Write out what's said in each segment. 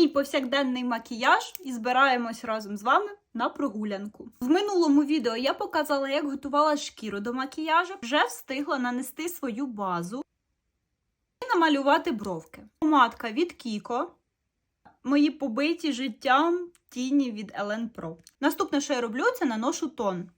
мій повсякденний макіяж і збираємось разом з вами на прогулянку. В минулому відео я показала, як готувала шкіру до макіяжу, вже встигла нанести свою базу і намалювати бровки. Помадка від Кіко. Мої побиті життям тіні від Ellen Pro. Наступне, що я роблю, це наношу тон.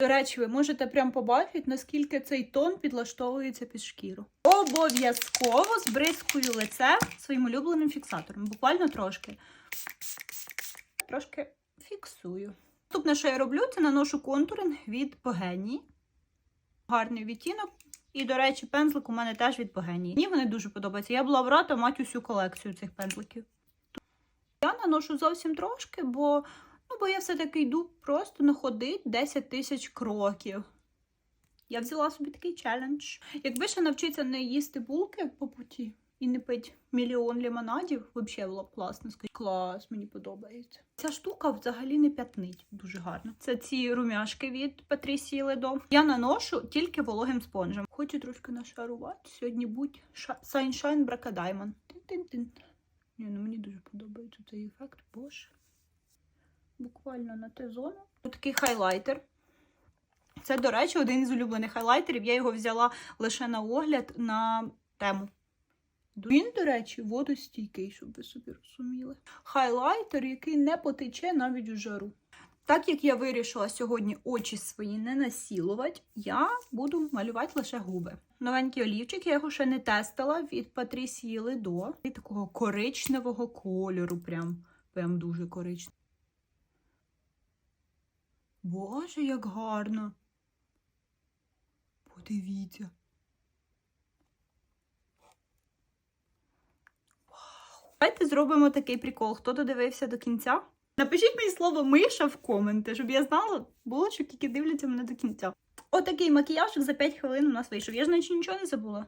До речі, ви можете прям побачити, наскільки цей тон підлаштовується під шкіру. Обов'язково збризкую лице своїм улюбленим фіксатором. Буквально трошки. Трошки фіксую. Наступне, що я роблю, це наношу контуринг від Погенії. Гарний відтінок. І, до речі, пензлик у мене теж від Погенії. Мені вони дуже подобаються. Я була в рата мати усю колекцію цих пензликів. Я наношу зовсім трошки, бо Бо я все-таки йду просто находить 10 тисяч кроків. Я взяла собі такий челендж. Якби ще навчитися не їсти булки по путі і не пити мільйон лимонадів, взагалі було б класно. Скажіть, клас, мені подобається. Ця штука взагалі не п'ятнить дуже гарно. Це ці румяшки від Патрісії Ледо. Я наношу тільки вологим спонжем. Хочу трошки нашарувати. Сьогодні будь Sunshine Braca. Тин-тин-тин. Ні, ну мені дуже подобається цей ефект, боже буквально на Т-зону. Такий хайлайтер. Це, до речі, один із улюблених хайлайтерів. Я його взяла лише на огляд на тему. Він, до речі, водостійкий, щоб ви собі розуміли. Хайлайтер, який не потече навіть у жару. Так як я вирішила сьогодні очі свої не насілувати, я буду малювати лише губи. Новенький олівчик, я його ще не тестила від Патрісії Ледо. І такого коричневого кольору, прям, прям дуже коричневого. Боже, як гарно. Подивіться. Давайте зробимо такий прикол. Хто додивився до кінця? Напишіть мені слово миша в коменти, щоб я знала, булочок, які дивляться мене до кінця. Отакий макіяжик за 5 хвилин у нас вийшов. Я ж наче нічого не забула.